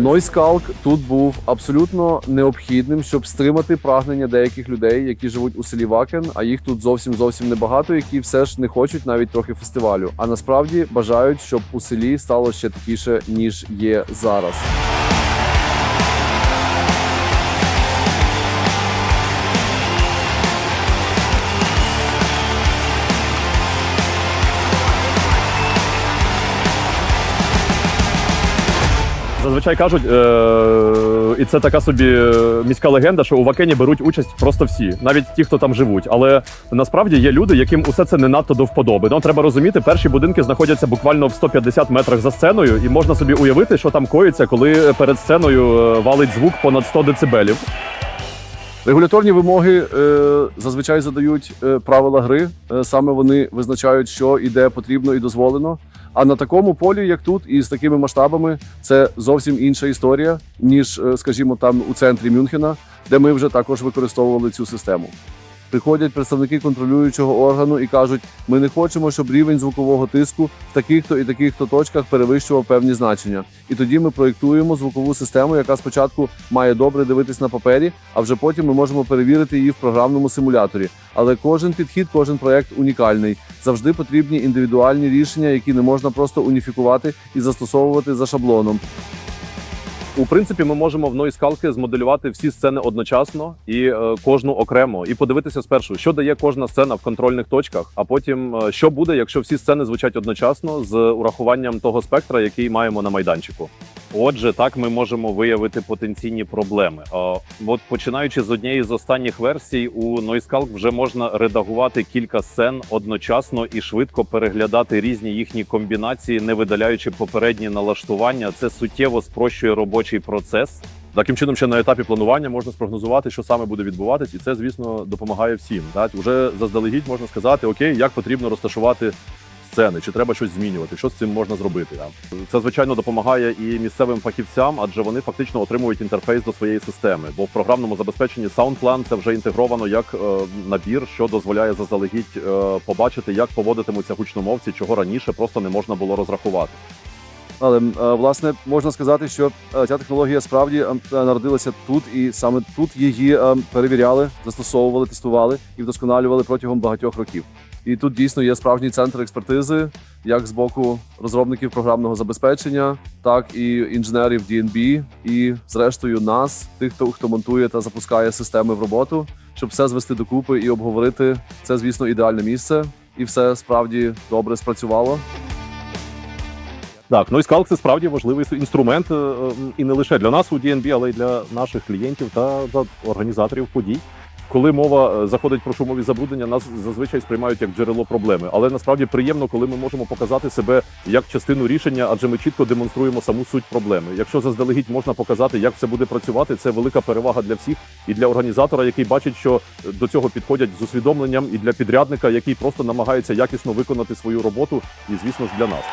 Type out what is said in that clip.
Нойскалк тут був абсолютно необхідним, щоб стримати прагнення деяких людей, які живуть у селі Вакен, а їх тут зовсім зовсім небагато, які все ж не хочуть навіть трохи фестивалю. А насправді бажають, щоб у селі стало ще такіше, ніж є зараз. Зазвичай кажуть, е- і це така собі міська легенда, що у Вакені беруть участь просто всі, навіть ті, хто там живуть. Але насправді є люди, яким усе це не надто до вподоби. Ну треба розуміти, перші будинки знаходяться буквально в 150 метрах за сценою, і можна собі уявити, що там коїться, коли перед сценою е, валить звук понад 100 децибелів. Регуляторні вимоги е, зазвичай задають е, правила гри. Е, саме вони визначають, що і де потрібно і дозволено. А на такому полі, як тут, і з такими масштабами, це зовсім інша історія, ніж, е, скажімо, там у центрі Мюнхена, де ми вже також використовували цю систему. Приходять представники контролюючого органу і кажуть: ми не хочемо, щоб рівень звукового тиску в таких-то і таких-то точках перевищував певні значення. І тоді ми проєктуємо звукову систему, яка спочатку має добре дивитись на папері, а вже потім ми можемо перевірити її в програмному симуляторі. Але кожен підхід, кожен проект унікальний. Завжди потрібні індивідуальні рішення, які не можна просто уніфікувати і застосовувати за шаблоном. У принципі, ми можемо в Нойскалки змоделювати всі сцени одночасно і е, кожну окремо, і подивитися спершу, що дає кожна сцена в контрольних точках, а потім е, що буде, якщо всі сцени звучать одночасно з урахуванням того спектра, який маємо на майданчику. Отже, так ми можемо виявити потенційні проблеми. Е, От починаючи з однієї з останніх версій, у Noisecalc вже можна редагувати кілька сцен одночасно і швидко переглядати різні їхні комбінації, не видаляючи попередні налаштування. Це суттєво спрощує робочий процес. Таким чином, ще на етапі планування можна спрогнозувати, що саме буде відбуватись, і це, звісно, допомагає всім. Так? Уже заздалегідь можна сказати, окей, як потрібно розташувати сцени, чи треба щось змінювати, що з цим можна зробити. Так? Це звичайно допомагає і місцевим фахівцям, адже вони фактично отримують інтерфейс до своєї системи. Бо в програмному забезпеченні SoundPlan це вже інтегровано як е, набір, що дозволяє заздалегідь е, побачити, як поводитимуться гучномовці, чого раніше просто не можна було розрахувати. Але е, власне можна сказати, що е, ця технологія справді е, народилася тут, і саме тут її е, перевіряли, застосовували, тестували і вдосконалювали протягом багатьох років. І тут дійсно є справжній центр експертизи, як з боку розробників програмного забезпечення, так і інженерів DNB, і зрештою нас, тих, хто, хто монтує та запускає системи в роботу, щоб все звести докупи і обговорити. Це, звісно, ідеальне місце, і все справді добре спрацювало. Так, Noisecalc – це справді важливий інструмент, е, е, і не лише для нас у DNB, але й для наших клієнтів та організаторів подій. Коли мова е, заходить про шумові забруднення, нас зазвичай сприймають як джерело проблеми. Але насправді приємно, коли ми можемо показати себе як частину рішення, адже ми чітко демонструємо саму суть проблеми. Якщо заздалегідь можна показати, як все буде працювати, це велика перевага для всіх і для організатора, який бачить, що до цього підходять з усвідомленням, і для підрядника, який просто намагається якісно виконати свою роботу, і звісно ж для нас.